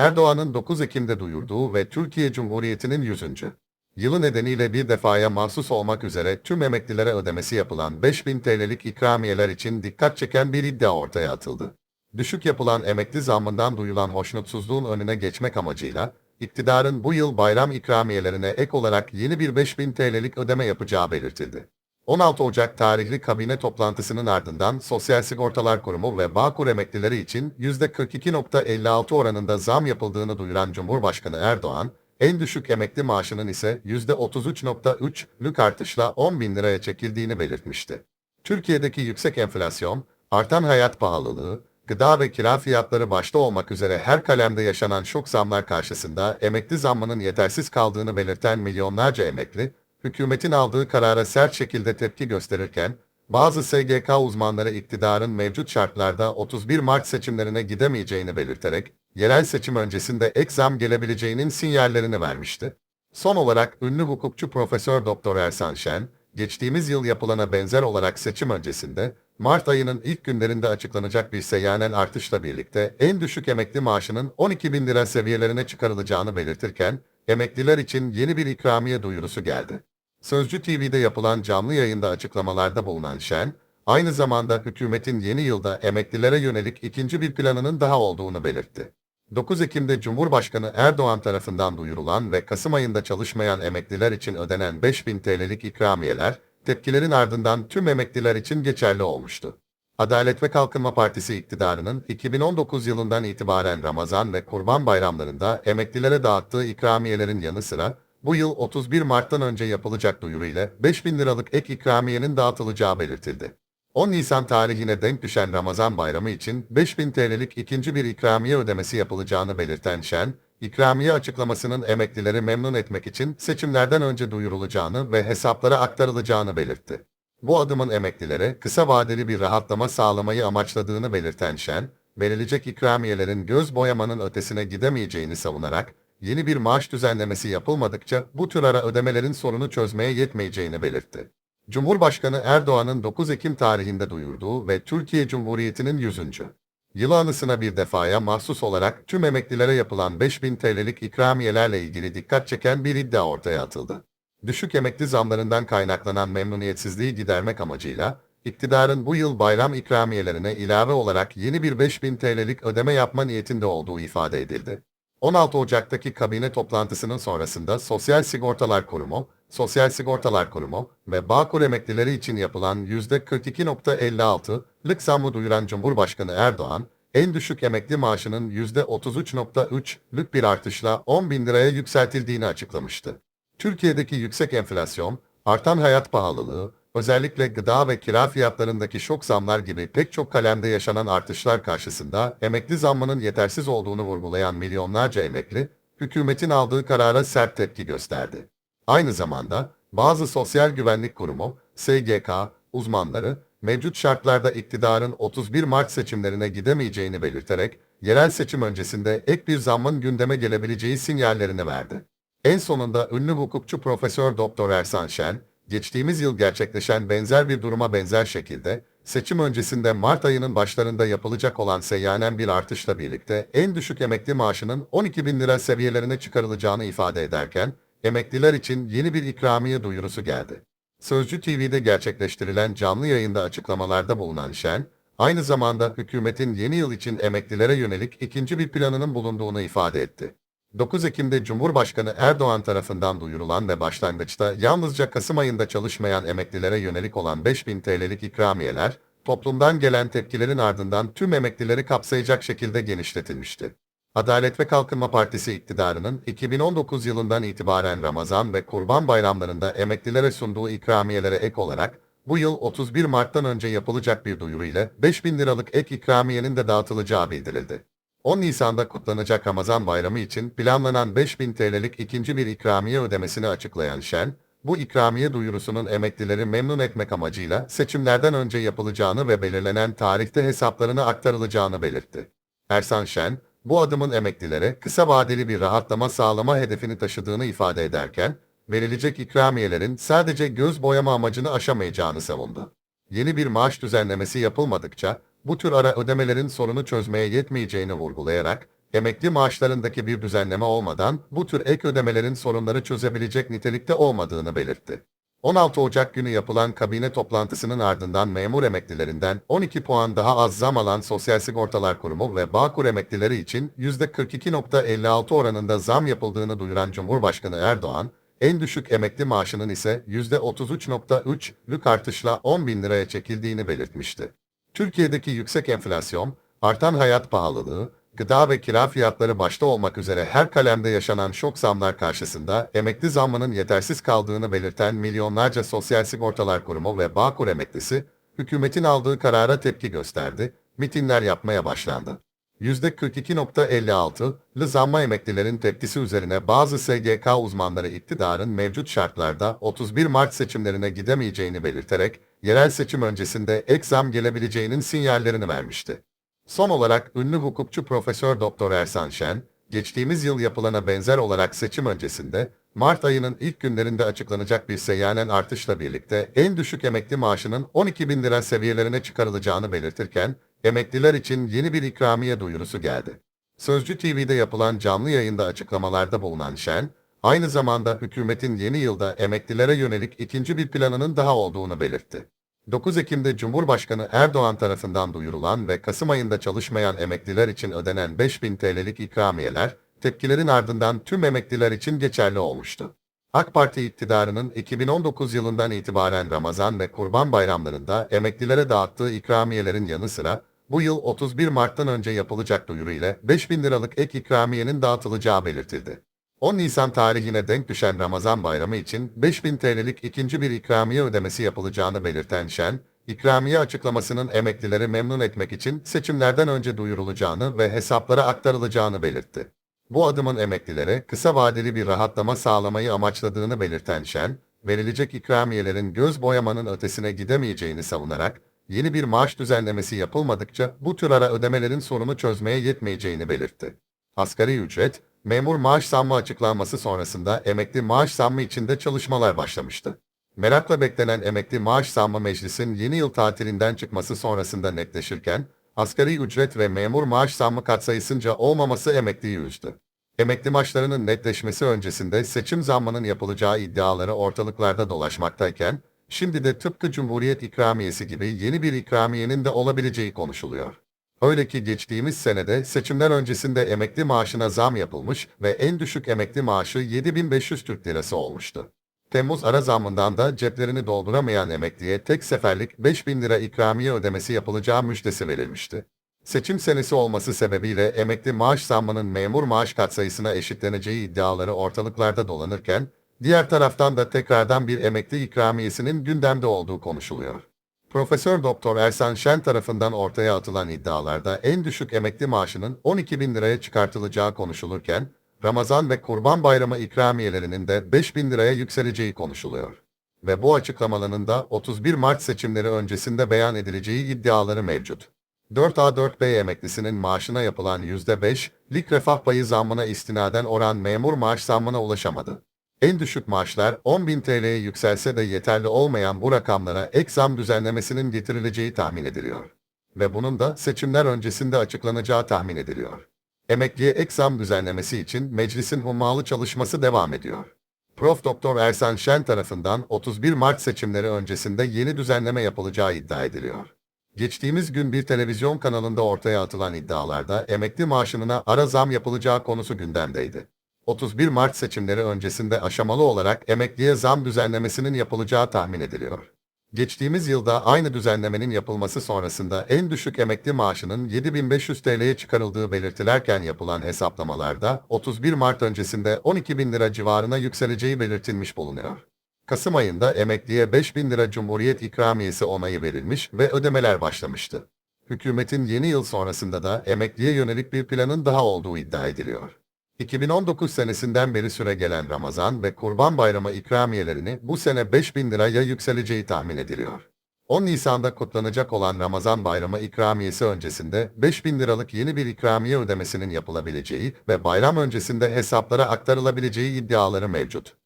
Erdoğan'ın 9 Ekim'de duyurduğu ve Türkiye Cumhuriyeti'nin 100. yılı nedeniyle bir defaya mahsus olmak üzere tüm emeklilere ödemesi yapılan 5000 TL'lik ikramiyeler için dikkat çeken bir iddia ortaya atıldı. Düşük yapılan emekli zammından duyulan hoşnutsuzluğun önüne geçmek amacıyla, iktidarın bu yıl bayram ikramiyelerine ek olarak yeni bir 5000 TL'lik ödeme yapacağı belirtildi. 16 Ocak tarihli kabine toplantısının ardından Sosyal Sigortalar Kurumu ve Bağkur emeklileri için %42.56 oranında zam yapıldığını duyuran Cumhurbaşkanı Erdoğan, en düşük emekli maaşının ise %33.3'lük artışla 10 bin liraya çekildiğini belirtmişti. Türkiye'deki yüksek enflasyon, artan hayat pahalılığı, gıda ve kira fiyatları başta olmak üzere her kalemde yaşanan şok zamlar karşısında emekli zammının yetersiz kaldığını belirten milyonlarca emekli, hükümetin aldığı karara sert şekilde tepki gösterirken, bazı SGK uzmanları iktidarın mevcut şartlarda 31 Mart seçimlerine gidemeyeceğini belirterek, yerel seçim öncesinde ek zam gelebileceğinin sinyallerini vermişti. Son olarak ünlü hukukçu Profesör Doktor Ersan Şen, geçtiğimiz yıl yapılana benzer olarak seçim öncesinde, Mart ayının ilk günlerinde açıklanacak bir seyyanen artışla birlikte en düşük emekli maaşının 12 bin lira seviyelerine çıkarılacağını belirtirken, emekliler için yeni bir ikramiye duyurusu geldi. Sözcü TV'de yapılan canlı yayında açıklamalarda bulunan Şen, aynı zamanda hükümetin yeni yılda emeklilere yönelik ikinci bir planının daha olduğunu belirtti. 9 Ekim'de Cumhurbaşkanı Erdoğan tarafından duyurulan ve Kasım ayında çalışmayan emekliler için ödenen 5000 TL'lik ikramiyeler, tepkilerin ardından tüm emekliler için geçerli olmuştu. Adalet ve Kalkınma Partisi iktidarının 2019 yılından itibaren Ramazan ve Kurban bayramlarında emeklilere dağıttığı ikramiyelerin yanı sıra, bu yıl 31 Mart'tan önce yapılacak duyuru ile 5000 liralık ek ikramiyenin dağıtılacağı belirtildi. 10 Nisan tarihine denk düşen Ramazan bayramı için 5000 TL'lik ikinci bir ikramiye ödemesi yapılacağını belirten Şen, ikramiye açıklamasının emeklileri memnun etmek için seçimlerden önce duyurulacağını ve hesaplara aktarılacağını belirtti. Bu adımın emeklilere kısa vadeli bir rahatlama sağlamayı amaçladığını belirten Şen, verilecek ikramiyelerin göz boyamanın ötesine gidemeyeceğini savunarak, yeni bir maaş düzenlemesi yapılmadıkça bu tür ara ödemelerin sorunu çözmeye yetmeyeceğini belirtti. Cumhurbaşkanı Erdoğan'ın 9 Ekim tarihinde duyurduğu ve Türkiye Cumhuriyeti'nin 100. yılı anısına bir defaya mahsus olarak tüm emeklilere yapılan 5000 TL'lik ikramiyelerle ilgili dikkat çeken bir iddia ortaya atıldı. Düşük emekli zamlarından kaynaklanan memnuniyetsizliği gidermek amacıyla, iktidarın bu yıl bayram ikramiyelerine ilave olarak yeni bir 5000 TL'lik ödeme yapma niyetinde olduğu ifade edildi. 16 Ocak'taki kabine toplantısının sonrasında Sosyal Sigortalar Kurumu, Sosyal Sigortalar Kurumu ve Bağkur emeklileri için yapılan %42.56'lık zammı duyuran Cumhurbaşkanı Erdoğan, en düşük emekli maaşının %33.3'lük bir artışla 10 bin liraya yükseltildiğini açıklamıştı. Türkiye'deki yüksek enflasyon, artan hayat pahalılığı, özellikle gıda ve kira fiyatlarındaki şok zamlar gibi pek çok kalemde yaşanan artışlar karşısında emekli zammının yetersiz olduğunu vurgulayan milyonlarca emekli, hükümetin aldığı karara sert tepki gösterdi. Aynı zamanda bazı sosyal güvenlik kurumu, SGK, uzmanları, mevcut şartlarda iktidarın 31 Mart seçimlerine gidemeyeceğini belirterek, yerel seçim öncesinde ek bir zammın gündeme gelebileceği sinyallerini verdi. En sonunda ünlü hukukçu Profesör Doktor Ersan Şen, geçtiğimiz yıl gerçekleşen benzer bir duruma benzer şekilde, seçim öncesinde Mart ayının başlarında yapılacak olan seyyanen bir artışla birlikte en düşük emekli maaşının 12 bin lira seviyelerine çıkarılacağını ifade ederken, emekliler için yeni bir ikramiye duyurusu geldi. Sözcü TV'de gerçekleştirilen canlı yayında açıklamalarda bulunan Şen, aynı zamanda hükümetin yeni yıl için emeklilere yönelik ikinci bir planının bulunduğunu ifade etti. 9 Ekim'de Cumhurbaşkanı Erdoğan tarafından duyurulan ve başlangıçta yalnızca Kasım ayında çalışmayan emeklilere yönelik olan 5000 TL'lik ikramiyeler, toplumdan gelen tepkilerin ardından tüm emeklileri kapsayacak şekilde genişletilmişti. Adalet ve Kalkınma Partisi iktidarının 2019 yılından itibaren Ramazan ve Kurban bayramlarında emeklilere sunduğu ikramiyelere ek olarak, bu yıl 31 Mart'tan önce yapılacak bir duyuru ile 5000 liralık ek ikramiyenin de dağıtılacağı bildirildi. 10 Nisan'da kutlanacak Ramazan bayramı için planlanan 5000 TL'lik ikinci bir ikramiye ödemesini açıklayan Şen, bu ikramiye duyurusunun emeklileri memnun etmek amacıyla seçimlerden önce yapılacağını ve belirlenen tarihte hesaplarına aktarılacağını belirtti. Ersan Şen, bu adımın emeklilere kısa vadeli bir rahatlama sağlama hedefini taşıdığını ifade ederken, verilecek ikramiyelerin sadece göz boyama amacını aşamayacağını savundu. Yeni bir maaş düzenlemesi yapılmadıkça, bu tür ara ödemelerin sorunu çözmeye yetmeyeceğini vurgulayarak, emekli maaşlarındaki bir düzenleme olmadan bu tür ek ödemelerin sorunları çözebilecek nitelikte olmadığını belirtti. 16 Ocak günü yapılan kabine toplantısının ardından memur emeklilerinden 12 puan daha az zam alan Sosyal Sigortalar Kurumu ve Bağkur emeklileri için %42.56 oranında zam yapıldığını duyuran Cumhurbaşkanı Erdoğan, en düşük emekli maaşının ise %33.3'lük artışla 10 bin liraya çekildiğini belirtmişti. Türkiye'deki yüksek enflasyon, artan hayat pahalılığı, gıda ve kira fiyatları başta olmak üzere her kalemde yaşanan şok zamlar karşısında emekli zammının yetersiz kaldığını belirten milyonlarca Sosyal Sigortalar Kurumu ve Bağkur emeklisi, hükümetin aldığı karara tepki gösterdi, mitingler yapmaya başlandı. %42.56'lı zamma emeklilerin tepkisi üzerine bazı SGK uzmanları iktidarın mevcut şartlarda 31 Mart seçimlerine gidemeyeceğini belirterek, yerel seçim öncesinde ek zam gelebileceğinin sinyallerini vermişti. Son olarak ünlü hukukçu Profesör Doktor Ersan Şen, geçtiğimiz yıl yapılana benzer olarak seçim öncesinde, Mart ayının ilk günlerinde açıklanacak bir seyyanen artışla birlikte en düşük emekli maaşının 12 bin lira seviyelerine çıkarılacağını belirtirken, emekliler için yeni bir ikramiye duyurusu geldi. Sözcü TV'de yapılan canlı yayında açıklamalarda bulunan Şen, aynı zamanda hükümetin yeni yılda emeklilere yönelik ikinci bir planının daha olduğunu belirtti. 9 Ekim'de Cumhurbaşkanı Erdoğan tarafından duyurulan ve Kasım ayında çalışmayan emekliler için ödenen 5000 TL'lik ikramiyeler, tepkilerin ardından tüm emekliler için geçerli olmuştu. AK Parti iktidarının 2019 yılından itibaren Ramazan ve Kurban bayramlarında emeklilere dağıttığı ikramiyelerin yanı sıra, bu yıl 31 Mart'tan önce yapılacak duyuru ile 5000 liralık ek ikramiyenin dağıtılacağı belirtildi. 10 Nisan tarihine denk düşen Ramazan bayramı için 5000 TL'lik ikinci bir ikramiye ödemesi yapılacağını belirten Şen, ikramiye açıklamasının emeklileri memnun etmek için seçimlerden önce duyurulacağını ve hesaplara aktarılacağını belirtti. Bu adımın emeklilere kısa vadeli bir rahatlama sağlamayı amaçladığını belirten Şen, verilecek ikramiyelerin göz boyamanın ötesine gidemeyeceğini savunarak, yeni bir maaş düzenlemesi yapılmadıkça bu tür ara ödemelerin sorunu çözmeye yetmeyeceğini belirtti. Asgari ücret, memur maaş zammı açıklanması sonrasında emekli maaş zammı içinde çalışmalar başlamıştı. Merakla beklenen emekli maaş zammı meclisin yeni yıl tatilinden çıkması sonrasında netleşirken, asgari ücret ve memur maaş zammı katsayısınca olmaması emekliyi üzdü. Emekli maaşlarının netleşmesi öncesinde seçim zammının yapılacağı iddiaları ortalıklarda dolaşmaktayken, şimdi de tıpkı Cumhuriyet ikramiyesi gibi yeni bir ikramiyenin de olabileceği konuşuluyor. Öyle ki geçtiğimiz senede seçimler öncesinde emekli maaşına zam yapılmış ve en düşük emekli maaşı 7500 Türk Lirası olmuştu. Temmuz ara zammından da ceplerini dolduramayan emekliye tek seferlik 5000 lira ikramiye ödemesi yapılacağı müjdesi verilmişti. Seçim senesi olması sebebiyle emekli maaş zammının memur maaş katsayısına eşitleneceği iddiaları ortalıklarda dolanırken, diğer taraftan da tekrardan bir emekli ikramiyesinin gündemde olduğu konuşuluyor. Profesör Doktor Ersan Şen tarafından ortaya atılan iddialarda en düşük emekli maaşının 12 bin liraya çıkartılacağı konuşulurken, Ramazan ve Kurban Bayramı ikramiyelerinin de 5 bin liraya yükseleceği konuşuluyor. Ve bu açıklamaların da 31 Mart seçimleri öncesinde beyan edileceği iddiaları mevcut. 4A4B emeklisinin maaşına yapılan %5'lik refah payı zammına istinaden oran memur maaş zammına ulaşamadı. En düşük maaşlar 10.000 TL'ye yükselse de yeterli olmayan bu rakamlara ek zam düzenlemesinin getirileceği tahmin ediliyor. Ve bunun da seçimler öncesinde açıklanacağı tahmin ediliyor. Emekliye ek zam düzenlemesi için meclisin hummalı çalışması devam ediyor. Prof. Doktor Ersan Şen tarafından 31 Mart seçimleri öncesinde yeni düzenleme yapılacağı iddia ediliyor. Geçtiğimiz gün bir televizyon kanalında ortaya atılan iddialarda emekli maaşına ara zam yapılacağı konusu gündemdeydi. 31 Mart seçimleri öncesinde aşamalı olarak emekliye zam düzenlemesinin yapılacağı tahmin ediliyor. Geçtiğimiz yılda aynı düzenlemenin yapılması sonrasında en düşük emekli maaşının 7500 TL'ye çıkarıldığı belirtilerken yapılan hesaplamalarda 31 Mart öncesinde 12 bin lira civarına yükseleceği belirtilmiş bulunuyor. Kasım ayında emekliye 5000 lira Cumhuriyet ikramiyesi onayı verilmiş ve ödemeler başlamıştı. Hükümetin yeni yıl sonrasında da emekliye yönelik bir planın daha olduğu iddia ediliyor. 2019 senesinden beri süre gelen Ramazan ve Kurban Bayramı ikramiyelerini bu sene 5000 liraya yükseleceği tahmin ediliyor. 10 Nisan'da kutlanacak olan Ramazan Bayramı ikramiyesi öncesinde 5000 liralık yeni bir ikramiye ödemesinin yapılabileceği ve bayram öncesinde hesaplara aktarılabileceği iddiaları mevcut.